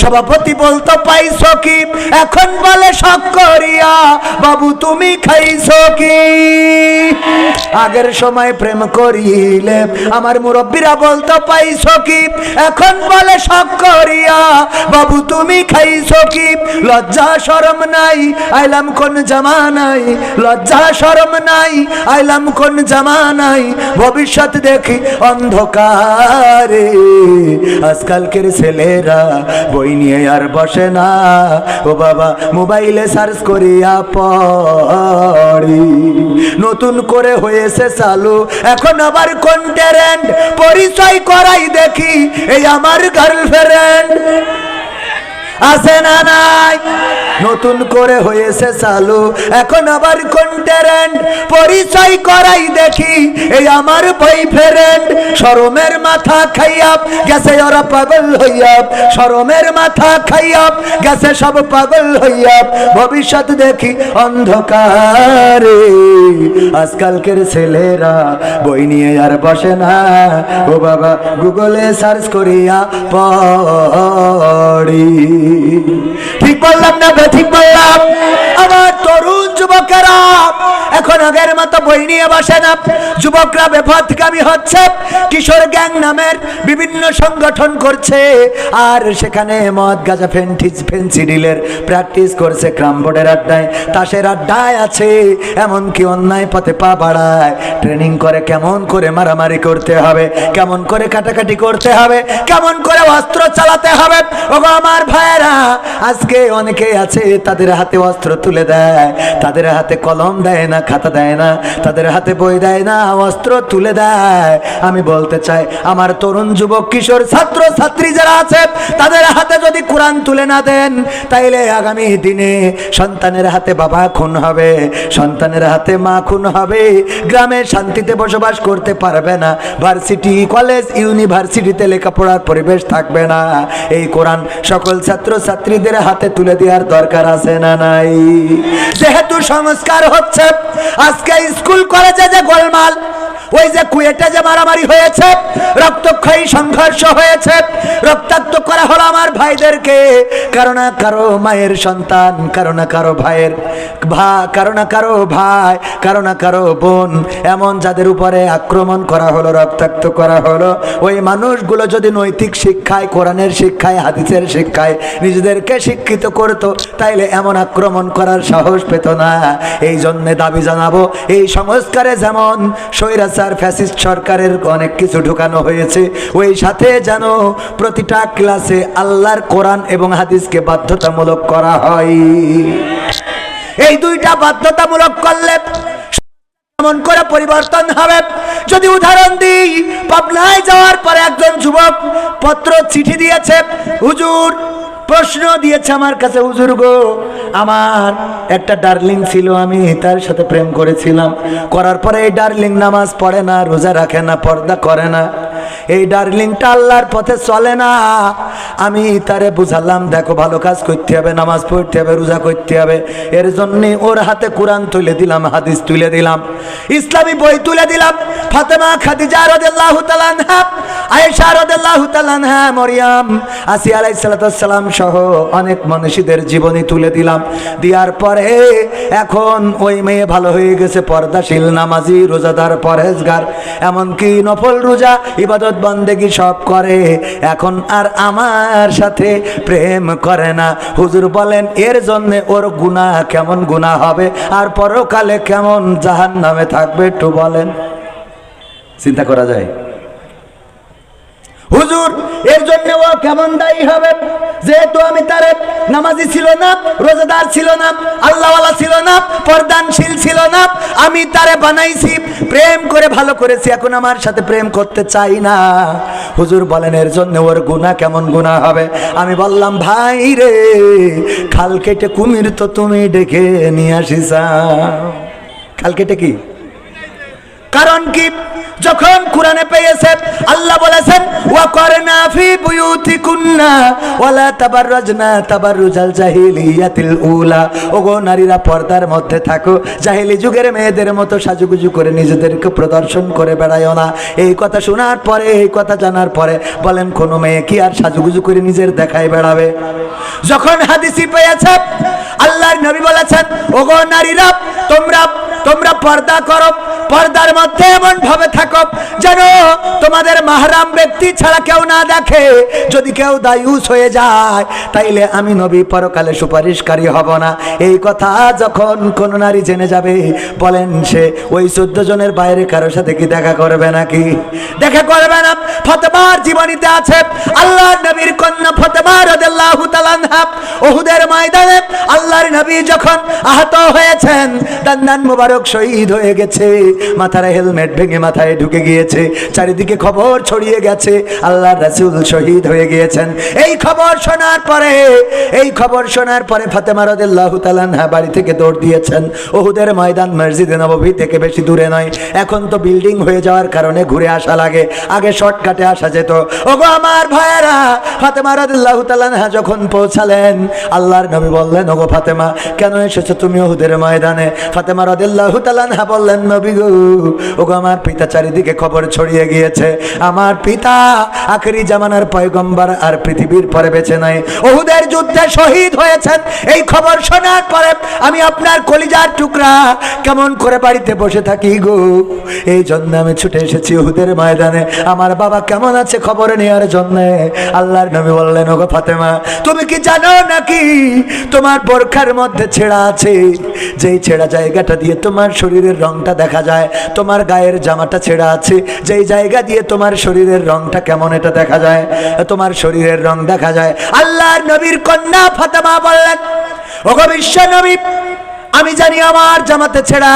সভাপতি বলতো এখন বলে, শখ করিয়া, বাবু তুমি খাইছো কি? আগের সময় প্রেম করিলে, আমার মুরব্বীরা বলতো, পাইছো কি? এখন বলে, শখ করিয়া, বাবু তুমি খাইছো কি? লজ্জা, শরম নাই, আইলাম কোন জামা নাই। লজ্জা, শরম নাই, আইলাম কোন জামা নাই। ভবিষ্যৎ দেখি অন্ধকারে। আজকালকের ছেলেরা বই নিয়ে আর বসে না। ও বাবা, মোবাইলে সার্চ করিয়া পড়ি। নতুন করে হয়েছে চালু। এখন আবার কোন পরিচয় করাই দেখি, এই আমার গার্লফ্রেন্ড আছে না নাই? নতুন করে হয়েছে চালু। এখন আবার কোন পরিচয় করাই দেখি, এই আমার বই ফেরেন্ট শরমের মাথা খাইয়াপ গেছে ওরা পাগল হইয়াপ শরমের মাথা খাইয়াপ গেছে সব পাগল হইয়াপ ভবিষ্যৎ দেখি অন্ধকারে। আজকালকের ছেলেরা বই নিয়ে আর বসে না। ও বাবা, গুগলে সার্চ করিয়া পড়ি। ঠিক বললাম না ঠিক বললাম। আমার তরুণ যুবকেরা এখন আগের মতো বই নিয়ে বসে না। যুবকরা বেফতকামী হচ্ছে। কিশোর গ্যাং নামের বিভিন্ন সংগঠন করছে। আর সেখানে মদ, গাজা, ফেন্টিস ফেন্সিডিলের প্র্যাকটিস করছে ক্রাম বোর্ডের আড্ডায়। তাসের আড্ডায় আছে, এমনকি অন্যায় পথে পা বাড়ায়। ট্রেনিং করে কেমন করে মারামারি করতে হবে, কেমন করে কাটাকাটি করতে হবে, কেমন করে অস্ত্র চালাতে হবে। ওগো আমার ভাইয়েরা, আজকে অনেকে আছে, তাদের হাতে অস্ত্র তুলে দেয়, তাদের হাতে কলম দেয় না খাতা দেয় না, তাদের হাতে বই দেয় না, অস্ত্র তুলে দেয়। আমি বলতে চাই, আমার তরুণ যুবক, কিশোর, ছাত্র, ছাত্রী যারা আছে, তাদের হাতে যদি কোরআন তুলে না দেন, তাইলে আগামী দিনে সন্তানের হাতে বাবা খুন হবে, সন্তানের হাতে মা খুন হবে, গ্রামে শান্তিতে বসবাস করতে পারবে না, ভার্সিটি, কলেজ, ইউনিভার্সিটিতে লেখাপড়ার পরিবেশ থাকবে না। এই কোরআন সকল ছাত্র ছাত্রীদের হাতে তুলে দেওয়ার দরকার আছে না নাই? যেহেতু সংস্কার হচ্ছে আজকে স্কুল কলেজে যে গোলমাল ওই যে কুয়েটে যে মারামারি হয়েছে, রক্তক্ষয়ী সংঘর্ষ হয়েছে, রক্তাক্ত করা হলো আমার ভাইদেরকে। কারও কারও মায়ের সন্তান, কারও কারও ভাইয়ের ভা, কারও কারও ভাই, কারও কারও বোন। এমন যাদের উপরে আক্রমণ করা হলো, রক্তাক্ত করা হলো, ওই মানুষগুলো যদি নৈতিক শিক্ষায়, কোরআনের শিক্ষায়, হাদিসের শিক্ষায় নিজেদেরকে শিক্ষিত করতো, তাইলে এমন আক্রমণ করার সাহস পেত না। এই জন্যে দাবি জানাব, এই সংস্কারে যেমন স্বৈরাচার ফ্যাসিস্ট সরকারের অনেক কিছু ঢুকানো হয়েছে। ওই সাথে যেন প্রতিটা ক্লাসে আল্লাহর কোরআন এবং হাদিসকে বাধ্যতামূলক করা হয়। এই দুইটা বাধ্যতামূলক করলে এমন করে পরিবর্তন হবে। যদি উদাহরণ দিই, পাবনায় যাওয়ার পরে একজন যুবক পত্র চিঠি দিয়েছে, হুজুর প্রশ্ন দিয়েছে আমার কাছে, হুজুর গো, আমার একটা ডার্লিং ছিল, আমি তার সাথে প্রেম করেছিলাম। করার পরে এই ডার্লিং নামাজ পড়ে না, রোজা রাখে না, পর্দা করে না। এই ডার্লিংটা আল্লাহর পথে চলে না। আমি তারে বুঝালাম, দেখো, ভালো কাজ করতে হবে, নামাজ পড়তে হবে, রোজা করতে হবে। এর জন্যে ওর হাতে কোরআন তুলে দিলাম, হাদিস তুলে দিলাম। ইসলামী বই তুলে দিলাম। ফাতেমা খাদিজা রাদিয়াল্লাহু তাআলা আনহা, আয়েশা তাআলা আনহা, মরিয়াম, আসিয়া আলাইহিস সালাম সহ অনেক মানুষদের জীবনী তুলে দিলাম। দেওয়ার পরে এখন ওই মেয়ে ভালো হয়ে গেছে, পর্দাশীল, নামাজি, রোজাদার, পরহেজগার, এমনকি নফল রোজা, ইবাদত বন্দেগি সব করে। এখন আর আমার সাথে প্রেম করে না। হুজুর বলেন, এর জন্যে ওর গুণা কেমন গুণা হবে? আর পরকালে কেমন জাহান নামে থাকবে একটু বলেন। চিন্তা করা যায়? হুজুর, এর জন্য ও কেমন দায়ী হবে? যেহেতু আমি তার নামাজি ছিল না, রোজাদার ছিল না, আল্লাহওয়ালা ছিল না, পর্দানশীল ছিল না, আমি তারে বানাইছি, প্রেম করে ভালো করেছি, এখন আমার সাথে প্রেম করতে চাই না। হুজুর বলেন, এর জন্য ওর গুণা কেমন গুণা হবে? আমি বললাম, ভাই রে, খাল কেটে কুমির তো তুমি ডেকে নিয়ে আসিস খাল কেটে কি? কারণ কি? যখন কোরআনে পেয়েছে আল্লাহ বলেছেন ওয়া করনা ফি বুয়ুতিকুন্না, ওয়ালা তাবাররাজনা তাবাররুজাল জাহিলিয়াতিল উলা। ওগো নারীরা পর্দার মধ্যে থাকো, জাহিলি যুগের মেয়েদের মতো সাজুগুজু করে নিজেদেরকে প্রদর্শন করে বেড়ায়ও না। এই কথা শোনার পরে, এই কথা জানার পরে বলেন, কোনো মেয়ে কি আর সাজুগুজু করে নিজের দেখায় বেড়াবে? যখন হাদিসি পেয়েছে আল্লাহর নবী বলেছেন, ওগো নারীরা, তোমরা তোমরা পর্দা করো, পর্দার মধ্যে এমন ভাবে থাকো যেন তোমাদের মাহরাম ব্যক্তি ছাড়া কেউ না দেখে। যদি কেউ দায়ুস হয়ে যায়, তাইলে আমি নবী পরকালে সুপারিশকারী হব না। এই কথা যখন কোন নারী জেনে যাবে, বলেন সে, ওই চোদ্দ জনের বাইরে কারোর সাথে কি দেখা করবে নাকি? দেখা করবে না। ফতেমার জীবনীতে আছে আল্লাহ নবীর কন্যা ফতেমা রাদিয়াল্লাহু তাআলা আনহা। ওহুদের ময়দানে আল্লাহর নবী যখন আহত হয়েছেন, দান্দান মুবারক শহীদ হয়ে গেছে। মাথার হেলমেট ভেঙে মাথায় ঢুকে গিয়েছে। চারিদিকে খবর ছড়িয়ে গেছে। আল্লাহর রাসূল শহীদ হয়ে গিয়েছেন। এই খবর শোনার পরে, এই খবর শোনার পরে ফাতেমা রাদিয়াল্লাহু তাআলা আনহা বাড়ি থেকে দৌড় দিয়েছেন। ওহুদের ময়দান মসজিদে নববী থেকে বেশি দূরে নয়। এখন তো বিল্ডিং হয়ে যাওয়ার কারণে ঘুরে আসা লাগে। আগে শর্টকাটে আসা যেত। ওগো আমার ভাইয়েরা, ফাতেমা রাদিয়াল্লাহু তাআলা আনহা যখন পৌঁছালেন, আল্লাহর নবী বললেন, ওগো ফাতেমা, কেন এসেছ তুমি ওহুদের ময়দানে? ফাতেমা বললেন, নবী আমার পিতা চারিদিকে খবর ছড়িয়ে গিয়েছে। আমার পিতা জামানার পয়গম্বর আর পৃথিবীর পরে বেঁচে নাই। ওহুদের যুদ্ধে শহীদ হয়েছেন। এই খবর শোনার পরে আমি আপনার কলিজার টুকরা কেমন করে বাড়িতে বসে থাকি গো? এই জন্য আমি ছুটে এসেছি ওহুদের ময়দানে। আমার বাবা কেমন আছে খবর নেওয়ার জন্য? আল্লাহর নবী বললেন, ওগো ফাতেমা, তুমি কি জানো নাকি তোমার বোরখার মধ্যে ছেঁড়া আছে? যেই ছেঁড়া জায়গাটা দিয়ে তোমার শরীরের রংটা দেখা যায়, তোমার গায়ের জামাটা ছেঁড়া আছে, যেই জায়গা দিয়ে তোমার শরীরের রংটা কেমন এটা দেখা যায়, তোমার শরীরের রং দেখা যায়। আল্লাহর নবীর কন্যা ফাতেমা বললেন, ওগো বিশ্ব নবী, আমি জানি আমার জামাতে ছেঁড়া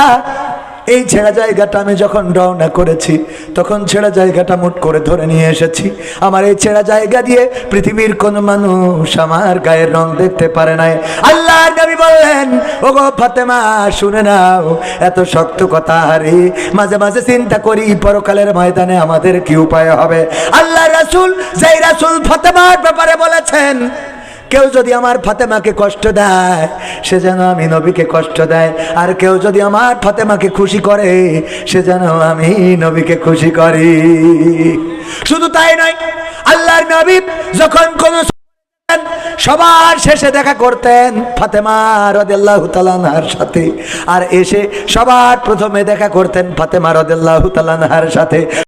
এই ছেঁড়া জায়গাটা আমি যখন রওনা করেছি, তখন ছেঁড়া জায়গাটা মুট করে ধরে নিয়ে এসেছি। আমার এই ছেঁড়া জায়গা দিয়ে পৃথিবীর কোন মানুষ আমার গায়ের রং দেখতে পারে নাই। আল্লাহ নবী বললেন ও গো ফাতেমা, শুনে নাও, এত শক্ত কথা হারি মাঝে মাঝে চিন্তা করি, পরকালের ময়দানে আমাদের কি উপায় হবে? আল্লাহ রাসূল, যেই রাসূল ফাতেমার ব্যাপারে বলেছেন কেউ যদি আমার ফাতেমাকে কষ্ট দেয়, সে যেন আমি নবীকে কষ্ট দেয়। আর কেউ যদি আমার ফাতেমাকে খুশি করে, সে যেন আমি নবীকে খুশি করি। শুধু তাই নয়, আল্লাহর নবী যখন কোন সবার শেষে দেখা করতেন ফাতেমা রদেল্লাহু তালানহার সাথে, আর এসে সবার প্রথমে দেখা করতেন ফাতেমা সাথে।